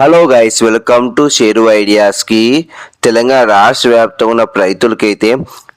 Hello guys welcome to Sheru ఐడియాస్కి Telangana రాష్ట్ర వ్యాప్తంగా ఉన్న రైతులకైతే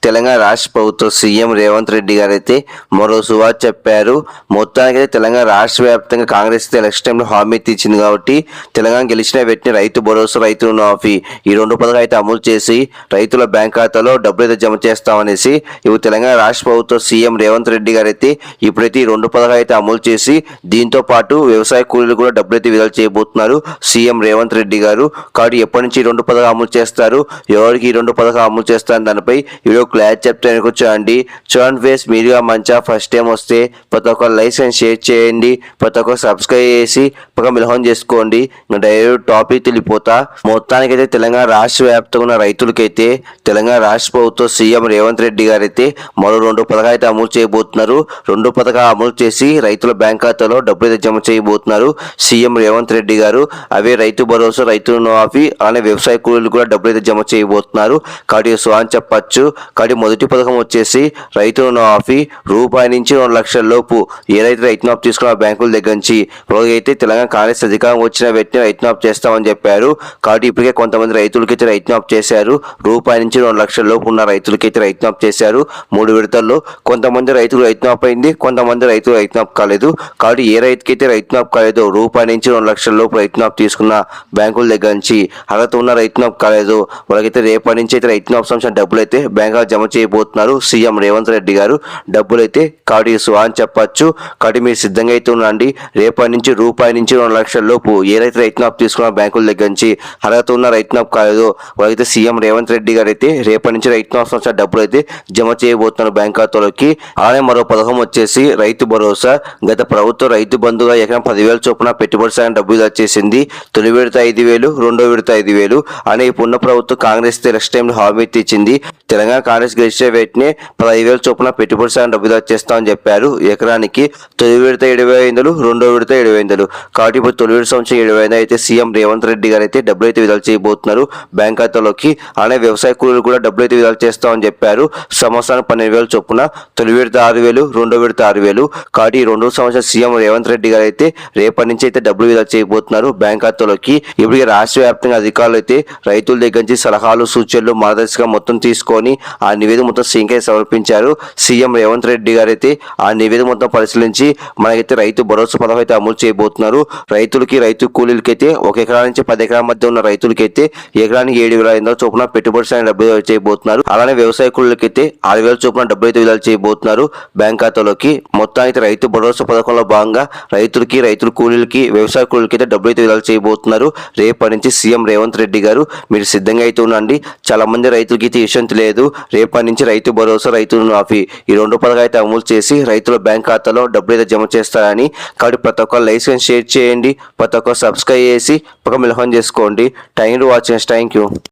తెలంగాణ రాష్ట్ర ప్రభుత్వం సీఎం రేవంత్ రెడ్డి గారు అయితే మరో సువార్ చెప్పారు. మొత్తానికైతే తెలంగాణ రాష్ట్ర వ్యాప్తంగా కాంగ్రెస్ ఎలక్షన్ టైంలో హామీ ఇచ్చింది కాబట్టి తెలంగాణ గెలిచిన వెంటనే రైతు భరోసా రైతు రుణమాఫీ ఈ రెండు పథకాలు అయితే అమలు చేసి రైతుల బ్యాంక్ ఖాతాలో డబ్బులు అయితే జమ చేస్తామనేసి ఇప్పుడు తెలంగాణ రాష్ట్ర ప్రభుత్వం సీఎం రేవంత్ రెడ్డి గారు అయితే ఇప్పుడైతే ఈ రెండు పథకాలు అయితే అమలు చేసి దీంతో పాటు వ్యవసాయ కూలీలు కూడా డబ్బులు అయితే విడుదల చేయబోతున్నారు. సీఎం రేవంత్ రెడ్డి గారు కాబట్టి ఎప్పటి నుంచి రెండు పథకాలు అమలు చేస్తారు? ఎవరికి ఈ రెండు పథకాలు అమలు చేస్తారు దానిపై వీడియో క్లాస్ చెప్తే చూడండి చూడండి ఫేస్ మీరుగా మంచిగా ఫస్ట్ టైం వస్తే ప్రతి ఒక్క లైసెన్స్ షేర్ చేయండి. ప్రతి ఒక్క సబ్స్క్రైబ్ చేసి పక్క మిలహం చేసుకోండి. డైరెక్ట్ టాపిక్ తెలిపోతా. మొత్తానికైతే తెలంగాణ రాష్ట్ర వ్యాప్తంగా ఉన్న రైతులకైతే తెలంగాణ రాష్ట్ర ప్రభుత్వం సీఎం రేవంత్ రెడ్డి గారు అయితే మరో రెండు పథకాలు అయితే అమలు చేయబోతున్నారు. రెండు పథకాలు అమలు చేసి రైతుల బ్యాంక్ ఖాతాలో డబ్బులు అయితే జమ చేయబోతున్నారు సీఎం రేవంత్ రెడ్డి గారు. అవే రైతు భరోసా రైతు రుణమాఫీ అలానే వ్యవసాయ కూలీలు కూడా డబ్బులు అయితే జమ చేయబోతున్నారు. కాబట్టి సో అని చెప్పచ్చు. కాబట్టి మొదటి పథకం వచ్చేసి రైతు రుణమాఫీ రూపాయి నుంచి రెండు లక్షల లోపు ఏ రైతు రైతు తీసుకున్న బ్యాంకుల దగ్గర నుంచి. అయితే తెలంగాణ కాంగ్రెస్ అధికారం వచ్చిన వ్యక్తిని రైతు మాఫ్ చేస్తామని చెప్పారు. కాబట్టి ఇప్పటికే కొంతమంది రైతులకైతే రైతు మాఫ్ చేశారు. రూపాయి నుంచి రెండు లక్షల లోపు ఉన్న రైతులకైతే రైతు మాఫ్ చేశారు. మూడు విడతల్లో కొంతమంది రైతులు రైతు మాఫ్ అయింది కొంతమంది రైతులు రైతు మాఫ్ కాలేదు. కాబట్టి ఏ రైతుకైతే రైతు మాఫ్ కాలేదో రూపాయి నుంచి రెండు లక్షల లోపు రైతు తీసుకు తీసుకున్న బ్యాంకుల దగ్గర నుంచి అర్హత ఉన్న రైతు కాలేదు. వాళ్ళకైతే రేపటి నుంచి అయితే రైతు మాఫ్ సంబంధించిన డబ్బులు అయితే బ్యాంకులో జమ చేయబోతున్నారు. సీఎం రేవంత్ రెడ్డి గారు డబ్బులు అయితే కాటేసు అని చెప్పచ్చు. కాబట్టి మీరు సిద్ధంగా అయితే ఉండండి. రేపటి నుంచి రూపాయి నుంచి రెండు లక్షల లోపు ఏదైతే రైతు రైతు తీసుకున్న బ్యాంకుల దగ్గర నుంచి అర్హత ఉన్న రైతు కాలేదు. వాళ్ళకైతే సీఎం రేవంత్ రెడ్డి గారు అయితే రేపటి నుంచి రైతు మాఫ్ సంబంధించిన డబ్బులు అయితే జమ చేయబోతున్నారు బ్యాంక్ ఖాతాలోకి. అలానే మరో పథకం వచ్చేసి రైతు భరోసా. గత ప్రభుత్వం రైతు బంధుగా ఎకరం పదివేల చొప్పున పెట్టుబడి సాయం డబ్బులు వచ్చేసింది తొలి విడత ఐదు వేలు రెండో విడత ఐదు వేలు అనే ఇప్పుడున్న ప్రభుత్వం కాంగ్రెస్ ఎలక్షన్ టైంలో హామీ ఇచ్చింది. తెలంగాణ కాంగ్రెస్ గెలిచే వెంటనే పదహైదు వేల చొప్పున పెట్టుబడి సాయం డబ్బులు చేస్తామని చెప్పారు. ఎకరానికి తొలి విడత ఇరవై ఐదులు రెండో విడత ఇరవై ఐదులు కాబట్టి ఇప్పుడు తొలి విడత సంవత్సరం ఇరవై ఐదు అయితే సీఎం రేవంత్ రెడ్డి గారు అయితే డబ్బులు అయితే విడుదల చేయబోతున్నారు బ్యాంక్ ఖాతాలోకి. అలానే వ్యవసాయ కూలీలు కూడా డబ్బులు అయితే విడుదల చేస్తామని చెప్పారు. సంవత్సరానికి పన్నెండు వేల చొప్పున తొలి విడత ఆరు వేలు రెండో విడత ఆరు వేలు. కాబట్టి ఈ సంవత్సరం సీఎం రేవంత్ రెడ్డి గారు అయితే రేపటి నుంచి అయితే డబ్బులు విడుదల చేయబోతున్నారు. బ్యాంక్ ఖాతా జాగ్రత్తలోకి ఇప్పటికే రాష్ట్ర వ్యాప్తంగా అధికారులు అయితే రైతుల దగ్గర నుంచి సలహాలు సూచనలు మార్గదర్శకంగా మొత్తం తీసుకొని ఆ నివేదిక మొత్తం సీఎంకే సమర్పించారు. సీఎం రేవంత్ రెడ్డి గారు అయితే ఆ నివేదిక మొత్తం పరిశీలించి మనకైతే రైతు భరోసా పథకం అయితే అమలు చేయబోతున్నారు. రైతులకి రైతు కూలీలకైతే ఒక ఎకరా నుంచి పది ఎకరాల మధ్య ఉన్న రైతులకైతే ఎకరానికి ఏడు వేల ఐదు చొప్పున పెట్టుబడి సాయం డబ్బులు చేయబోతున్నారు. అలానే వ్యవసాయ కూలీలకైతే ఆరు వేల చొప్పున డబ్బులు అయితే విడుదల చేయబోతున్నారు. బ్యాంక్ ఖాతాలోకి మొత్తానికి రైతు భరోసా పథకంలో భాగంగా రైతులకి రైతుల కూలీలకి వ్యవసాయ కూలీలకి అయితే డబ్బులు అయితే విడుదల చేయబోతున్నారు రేపటి నుంచి సీఎం రేవంత్ రెడ్డి గారు మీరు సిద్ధంగా అయితే ఉండండి. చాలా మంది రైతులకి అయితే ఈ లేదు. రేపటి నుంచి రైతు భరోసా రైతు మాఫీ ఈ రెండు పథకాలు అయితే అమలు చేసి రైతుల బ్యాంక్ ఖాతాలో డబ్బులు అయితే జమ చేస్తారని కాబట్టి ప్రతి ఒక్క లైసెన్స్ షేర్ చేయండి. ప్రతి ఒక్క సబ్స్క్రైబ్ చేసి పక్క మిలహం చేసుకోండి. Thank you watching. Thank you.